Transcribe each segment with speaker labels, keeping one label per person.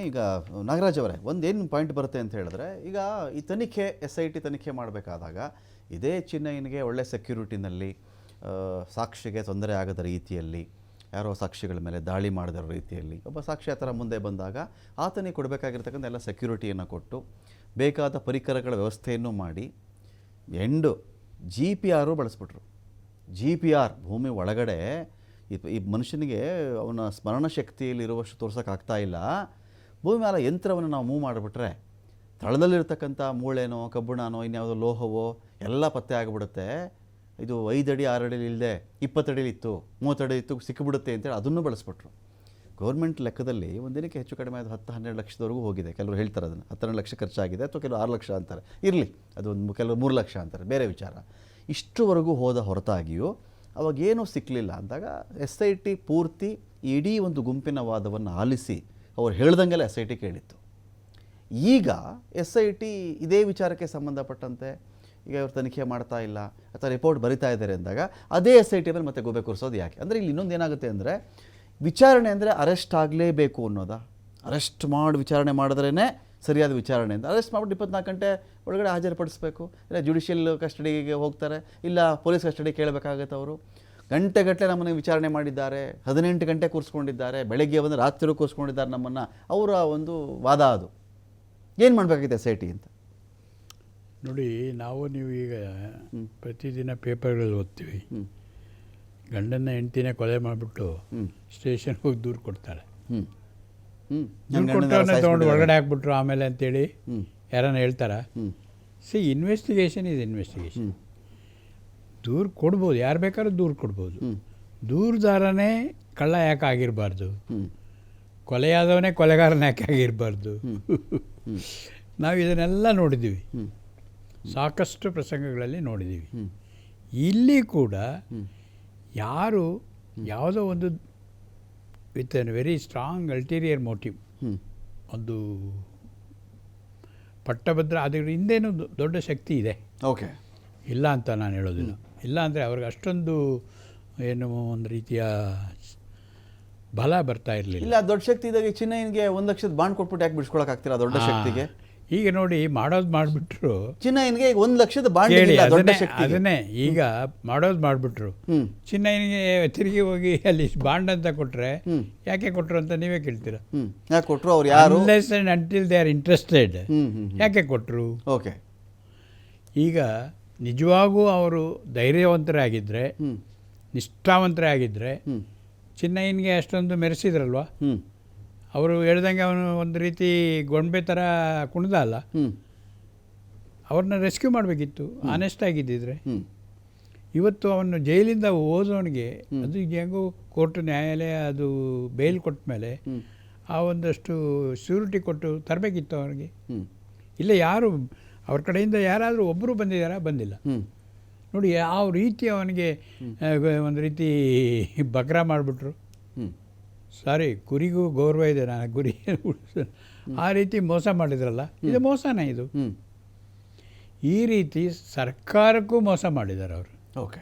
Speaker 1: ಈಗ ನಾಗರಾಜ್ ಅವರೇ, ಒಂದೇನು ಪಾಯಿಂಟ್ ಬರುತ್ತೆ ಅಂತ ಹೇಳಿದ್ರೆ, ಈಗ ಈ ತನಿಖೆ ಎಸ್ ಐ ಟಿ ತನಿಖೆ ಮಾಡಬೇಕಾದಾಗ, ಇದೇ ಚಿನ್ನಯ್ಯನಿಗೆ ಒಳ್ಳೆ ಸೆಕ್ಯೂರಿಟಿನಲ್ಲಿ ಸಾಕ್ಷಿಗೆ ತೊಂದರೆ ಆಗದ ರೀತಿಯಲ್ಲಿ, ಯಾರೋ ಸಾಕ್ಷಿಗಳ ಮೇಲೆ ದಾಳಿ ಮಾಡಿದ ರೀತಿಯಲ್ಲಿ, ಒಬ್ಬ ಸಾಕ್ಷಿ ಆ ಥರ ಮುಂದೆ ಬಂದಾಗ, ಆತನಿಗೆ ಕೊಡಬೇಕಾಗಿರ್ತಕ್ಕಂಥ ಎಲ್ಲ ಸೆಕ್ಯೂರಿಟಿಯನ್ನು ಕೊಟ್ಟು, ಬೇಕಾದ ಪರಿಕರಗಳ ವ್ಯವಸ್ಥೆಯನ್ನು ಮಾಡಿ, ಎಂಡು ಜಿ ಪಿ ಆರು ಬಳಸ್ಬಿಟ್ರು. ಜಿ ಪಿ ಆರ್ ಭೂಮಿ ಒಳಗಡೆ ಈ ಮನುಷ್ಯನಿಗೆ ಅವನ ಸ್ಮರಣ ಶಕ್ತಿಯಲ್ಲಿರುವಷ್ಟು ತೋರ್ಸೋಕ್ಕಾಗ್ತಾ ಇಲ್ಲ ಭೂಮಿ ಮೇಲೆ ಯಂತ್ರವನ್ನು ನಾವು ಮೂವ್ ಮಾಡಿಬಿಟ್ರೆ ತಳದಲ್ಲಿರ್ತಕ್ಕಂಥ ಮೂಳೆನೋ, ಕಬ್ಬಿಣನೋ, ಇನ್ಯಾವುದೋ ಲೋಹವೋ ಎಲ್ಲ ಪತ್ತೆ ಆಗಿಬಿಡುತ್ತೆ. ಇದು ಐದಡಿ ಆರಡಿಲಿ ಇಲ್ಲದೆ ಇಪ್ಪತ್ತಡಿ ಇತ್ತು ಮೂವತ್ತಡಿ ಇತ್ತು ಸಿಕ್ಕಿಬಿಡುತ್ತೆ ಅಂತೇಳಿ ಅದನ್ನು ಬಳಸ್ಬಿಟ್ರು. ಗೌರ್ಮೆಂಟ್ ಲೆಕ್ಕದಲ್ಲಿ ಒಂದಿನಕ್ಕೆ ಹೆಚ್ಚು ಕಡಿಮೆ ಅದು ಹತ್ತು, ಹನ್ನೆರಡು ಲಕ್ಷದವರೆಗೂ ಹೋಗಿದೆ. ಕೆಲವರು ಹೇಳ್ತಾರೆ ಅದನ್ನು. ಹತ್ತೆರಡು ಲಕ್ಷ ಖರ್ಚಾಗಿದೆ ಅಥವಾ ಕೆಲವು ಆರು ಲಕ್ಷ ಅಂತಾರೆ. ಇರಲಿ, ಅದು ಒಂದು ಕೆಲವು ಮೂರು ಲಕ್ಷ ಅಂತಾರೆ, ಬೇರೆ ವಿಚಾರ. ಇಷ್ಟುವರೆಗೂ ಹೋದ ಹೊರತಾಗಿಯೂ ಅವಾಗೇನೂ ಸಿಕ್ಕಲಿಲ್ಲ ಅಂದಾಗ ಎಸ್ ಐ ಟಿ ಪೂರ್ತಿ ಇಡೀ ಒಂದು ಗುಂಪಿನ ವಾದವನ್ನು ಆಲಿಸಿ ಅವ್ರು ಹೇಳ್ದಂಗೆಲ್ಲ ಎಸ್ ಐ ಟಿ ಕೇಳಿತ್ತು. ಈಗ ಎಸ್ ಐ ಟಿ ಇದೇ ವಿಚಾರಕ್ಕೆ ಸಂಬಂಧಪಟ್ಟಂತೆ ಈಗ ಇವರು ತನಿಖೆ ಮಾಡ್ತಾ ಇಲ್ಲ ಅಥವಾ ರಿಪೋರ್ಟ್ ಬರಿತಾ ಇದ್ದಾರೆ ಅಂದಾಗ ಅದೇ ಎಸ್ ಐ ಟಿ ಮೇಲೆ ಮತ್ತೆ ಗೋಬೆ ಕೂರಿಸೋದು ಯಾಕೆ? ಅಂದರೆ ಇಲ್ಲಿ ಇನ್ನೊಂದು ಏನಾಗುತ್ತೆ ಅಂದರೆ ವಿಚಾರಣೆ ಅಂದರೆ ಅರೆಸ್ಟ್ ಆಗಲೇಬೇಕು ಅನ್ನೋದಾ? ಅರೆಸ್ಟ್ ಮಾಡಿ ವಿಚಾರಣೆ ಮಾಡಿದ್ರೇ ಸರಿಯಾದ ವಿಚಾರಣೆ ಅಂತ. ಅರೆಸ್ಟ್ ಮಾಡ್ಬಿಟ್ಟು ಇಪ್ಪತ್ನಾಲ್ಕು ಗಂಟೆ ಒಳಗಡೆ ಹಾಜರುಪಡಿಸ್ಬೇಕು. ಇಲ್ಲ ಜುಡಿಷಿಯಲ್ ಕಸ್ಟಡಿಗೆ ಹೋಗ್ತಾರೆ. ಇಲ್ಲ ಪೊಲೀಸ್ ಕಸ್ಟಡಿ ಕೇಳಬೇಕಾಗತ್ತೆ ಅವರು. ಗಂಟೆಗಟ್ಟಲೆ ನಮ್ಮನ್ನು ವಿಚಾರಣೆ ಮಾಡಿದ್ದಾರೆ ಹದಿನೆಂಟು ಗಂಟೆ ಕೂರಿಸ್ಕೊಂಡಿದ್ದಾರೆ ಬೆಳಗ್ಗೆ ಬಂದು ರಾತ್ರಿ ಕೂರಿಸ್ಕೊಂಡಿದ್ದಾರೆ ನಮ್ಮನ್ನು. ಅವರ ಒಂದು ವಾದ ಅದು. ಏನು ಮಾಡಬೇಕಾಗಿದೆ ಎಸ್ ಐ ಟಿ ಅಂತ?
Speaker 2: ನೋಡಿ ನಾವು ನೀವು ಈಗ ಪ್ರತಿದಿನ ಪೇಪರ್ಗಳಲ್ಲಿ ಓದ್ತೀವಿ. ಗಂಡನ ಹೆಂಡ್ತಿನೇ ಕೊಲೆ ಮಾಡಿಬಿಟ್ಟು
Speaker 1: ಸ್ಟೇಷನ್
Speaker 2: ಸ್ಟೇಷನ್ಗೆ ಹೋಗಿ ದೂರು ಕೊಡ್ತಾಳೆ
Speaker 1: ಹ್ಞೂ ಹ್ಞೂ
Speaker 2: ತಗೊಂಡು ಒಳಗಡೆ ಹಾಕ್ಬಿಟ್ರು ಆಮೇಲೆ ಅಂತೇಳಿ ಯಾರನ್ನ ಹೇಳ್ತಾರ? ಸಿ ಇನ್ವೆಸ್ಟಿಗೇಷನ್ ಇಸ್ ಇನ್ವೆಸ್ಟಿಗೇಷನ್ ದೂರು ಕೊಡ್ಬೋದು ಯಾರು ಬೇಕಾದ್ರೂ ದೂರು ಕೊಡ್ಬೋದು. ದೂರದಾರನೇ ಕಳ್ಳ ಯಾಕೆ ಆಗಿರಬಾರ್ದು? ಕೊಲೆಯಾದವನೇ ಕೊಲೆಗಾರನ ಯಾಕೆ ಆಗಿರಬಾರ್ದು? ನಾವು ಇದನ್ನೆಲ್ಲ ನೋಡಿದ್ದೀವಿ ಸಾಕಷ್ಟು ಪ್ರಸಂಗಗಳಲ್ಲಿ ನೋಡಿದ್ದೀವಿ ಇಲ್ಲಿ ಕೂಡ ಯಾರು ಯಾವುದೋ ಒಂದು with an very strong ulterior motive ಒಂದು ಪಟ್ಟಭದ್ರ ಅದರ ಹಿಂದೇನು ದೊಡ್ಡ ಶಕ್ತಿ ಇದೆ.
Speaker 1: ಓಕೆ.
Speaker 2: ಇಲ್ಲ ಅಂತ ನಾನು ಹೇಳೋದಿಲ್ಲ. ಇಲ್ಲ ಅಂದರೆ ಅವ್ರಿಗೆ ಅಷ್ಟೊಂದು ಏನು ಒಂದು ರೀತಿಯ ಬಲ ಬರ್ತಾ ಇರಲಿಲ್ಲ.
Speaker 1: ಇಲ್ಲ ದೊಡ್ಡ ಶಕ್ತಿ ಇದ್ದಾಗ ಚಿನ್ನಯ್ಯನಿಗೆ ಒಂದು ಲಕ್ಷದ ಬಾಂಡ್ ಕೊಟ್ಬಿಟ್ಟು ಯಾಕೆ ಬಿಡ್ಸ್ಕೊಳಕ್ಕಾಗ್ತಿಲ್ಲ ದೊಡ್ಡ ಶಕ್ತಿಗೆ?
Speaker 2: ಈಗ ನೋಡಿ ಮಾಡೋದು ಮಾಡಿಬಿಟ್ರು.
Speaker 1: ಚಿನ್ನಯ್ಯನಿಗೆ ಈಗ ಒಂದು ಲಕ್ಷದ ಬಾಂಡ್ ಇಲ್ಲ ದೊಡ್ಡ ಶಕ್ತಿ
Speaker 2: ಅದನ್ನೇ ಈಗ ಮಾಡೋದು ಮಾಡಿಬಿಟ್ರು. ಚಿನ್ನಯ್ಯನಿಗೆ ತಿರುಗಿ ಹೋಗಿ ಅಲ್ಲಿ ಬಾಂಡ್ ಅಂತ ಕೊಟ್ಟರೆ ಯಾಕೆ ಕೊಟ್ಟರು ಅಂತ ನೀವೇ ಕೇಳ್ತೀರಾ?
Speaker 1: ಯಾಕೆ ಕೊಟ್ಟರು ಅವ್ರು ಯಾರು?
Speaker 2: ಅಂಟಿಲ್ ದೇ ಆರ್ ಇಂಟ್ರೆಸ್ಟೆಡ್ ಯಾಕೆ ಕೊಟ್ಟರು
Speaker 1: ಓಕೆ
Speaker 2: ಈಗ ನಿಜವಾಗೂ ಅವರು ಧೈರ್ಯವಂತರೇ ಆಗಿದ್ದರೆ ನಿಷ್ಠಾವಂತರೇ ಆಗಿದ್ದರೆ ಚಿನ್ನಯ್ಯನಿಗೆ ಅಷ್ಟೊಂದು ಮೆರೆಸಿದ್ರಲ್ವ? ಅವರು ಹೇಳ್ದಂಗೆ ಅವನು ಒಂದು ರೀತಿ ಗೊಂಬೆ ಥರ ಕುಣಿದ ಅಲ್ಲ? ಅವ್ರನ್ನ ರೆಸ್ಕ್ಯೂ ಮಾಡಬೇಕಿತ್ತು ಆನೆಸ್ಟ್ ಆಗಿದ್ದಿದ್ರೆ. ಇವತ್ತು ಅವನು ಜೈಲಿಂದ ಓದೋನಿಗೆ ಅದು ಹೆಂಗೂ ಕೋರ್ಟ್ ನ್ಯಾಯಾಲಯ ಅದು ಬೇಲ್ ಕೊಟ್ಟ ಮೇಲೆ ಆ ಒಂದಷ್ಟು ಶ್ಯೂರಿಟಿ ಕೊಟ್ಟು ತರಬೇಕಿತ್ತು ಅವನಿಗೆ. ಇಲ್ಲ ಯಾರು ಅವ್ರ ಕಡೆಯಿಂದ ಯಾರಾದರೂ ಒಬ್ಬರು ಬಂದಿದ್ದಾರಾ? ಬಂದಿಲ್ಲ. ನೋಡಿ ಯಾವ ರೀತಿ ಅವನಿಗೆ ಒಂದು ರೀತಿ ಬಗ್ರ ಮಾಡಿಬಿಟ್ರು. ಸಾರಿ ಕುರಿಗೂ ಗೌರವ ಇದೆ ನಾನು ಗುರಿ ಆ ರೀತಿ ಮೋಸ ಮಾಡಿದ್ರಲ್ಲ? ಇದು ಮೋಸನೇ ಇದು. ಈ ರೀತಿ ಸರ್ಕಾರಕ್ಕೂ ಮೋಸ ಮಾಡಿದ್ದಾರೆ ಅವರು.
Speaker 1: ಓಕೆ.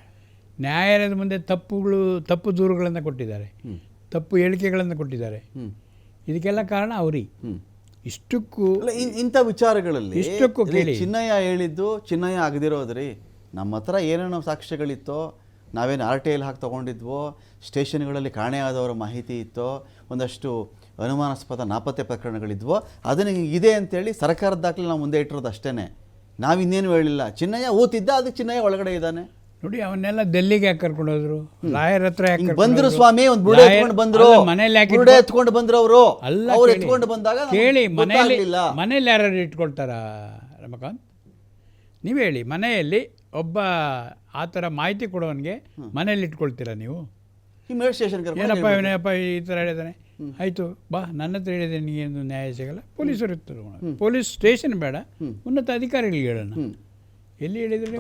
Speaker 2: ನ್ಯಾಯಾಲಯದ ಮುಂದೆ ತಪ್ಪುಗಳು ತಪ್ಪು ದೂರುಗಳನ್ನು ಕೊಟ್ಟಿದ್ದಾರೆ. ತಪ್ಪು ಹೇಳಿಕೆಗಳನ್ನು ಕೊಟ್ಟಿದ್ದಾರೆ. ಇದಕ್ಕೆಲ್ಲ ಕಾರಣ ಅವರಿ. ಇಷ್ಟಕ್ಕೂ
Speaker 1: ಇಂಥ ವಿಚಾರಗಳಲ್ಲಿ
Speaker 2: ಇಷ್ಟಕ್ಕೂ ಕೇಳಿ.
Speaker 1: ಚಿನ್ನಯ್ಯ ಹೇಳಿದ್ದು ಚಿನ್ನಯ್ಯ ಆಗದಿರೋದ್ರಿ ನಮ್ಮ ಹತ್ರ ಏನೇನು ಸಾಕ್ಷ್ಯಗಳಿತ್ತೋ ನಾವೇನು ಆರ್ ಟಿ ಐಲಿ ಹಾಕಿ ತೊಗೊಂಡಿದ್ವೋ ಸ್ಟೇಷನ್ಗಳಲ್ಲಿ ಆದವರ ಮಾಹಿತಿ ಇತ್ತೋ ಒಂದಷ್ಟು ಅನುಮಾನಾಸ್ಪದ ನಾಪತ್ತೆ ಪ್ರಕರಣಗಳಿದ್ವೋ ಅದನ್ನು ಇದೆ ಅಂತೇಳಿ ಸರ್ಕಾರದ ದಾಖಲೆ ನಾವು ಮುಂದೆ ಇಟ್ಟಿರೋದು ಅಷ್ಟೇ ನಾವು ಇನ್ನೇನು ಹೇಳಿಲ್ಲ. ಚಿನ್ನಯ್ಯ ಊತಿದ್ದ ಅದಕ್ಕೆ ಚಿನ್ನಯ್ಯ ಒಳಗಡೆ ಇದ್ದಾನೆ.
Speaker 2: ನೋಡಿ ಅವನ್ನೆಲ್ಲ ಡೆಲ್ಲಿಗೆ ಯಾಕೆ ಕರ್ಕೊಂಡು ಹೋದ್ರು? ಲಾಯರ್ ಹತ್ರ ಯಾಕೆ
Speaker 1: ಬಂದ್ರು ಸ್ವಾಮಿ ಒಂದು ಬುಡ ಎತ್ಕೊಂಡು ಬಂದ್ರು.
Speaker 2: ಮನೇಲಿ ಯಾಕೆ
Speaker 1: ಬುಡ ಎತ್ಕೊಂಡು ಬಂದ್ರು ಅವರು
Speaker 2: ಅಲ್ಲ
Speaker 1: ಅವ್ರು. ಎತ್ಕೊಂಡು ಬಂದಾಗ
Speaker 2: ಕೇಳಿ ಮನೆಯಲ್ಲಿ. ಮನೇಲಿ ಯಾರು ಇಟ್ಕೊಳ್ತಾರ ರಮಕಾಂತ್? ನೀವು ಹೇಳಿ ಮನೆಯಲ್ಲಿ ಒಬ್ಬ ಆ ಥರ ಮಾಹಿತಿ ಕೊಡೋನಿಗೆ ಮನೇಲಿ ಇಟ್ಕೊಳ್ತೀರಾ ನೀವು? ಏನಪ್ಪ ಏನಪ್ಪ ಈ ಥರ ಹೇಳಿದಾನೆ? ಆಯಿತು ಬಾ ನನ್ನ ಹತ್ರ ಹೇಳಿದೆ ನಿನಗೇನು ನ್ಯಾಯ ಸಿಗಲ್ಲ. ಪೊಲೀಸರು ಇರ್ತಾರೆ ಪೊಲೀಸ್ ಸ್ಟೇಷನ್ ಬೇಡ. ಉನ್ನತ ಅಧಿಕಾರಿಗಳಿಗೆ ಹೇಳೋಣ. ಎಲ್ಲಿ ಹೇಳಿದ್ರೆ?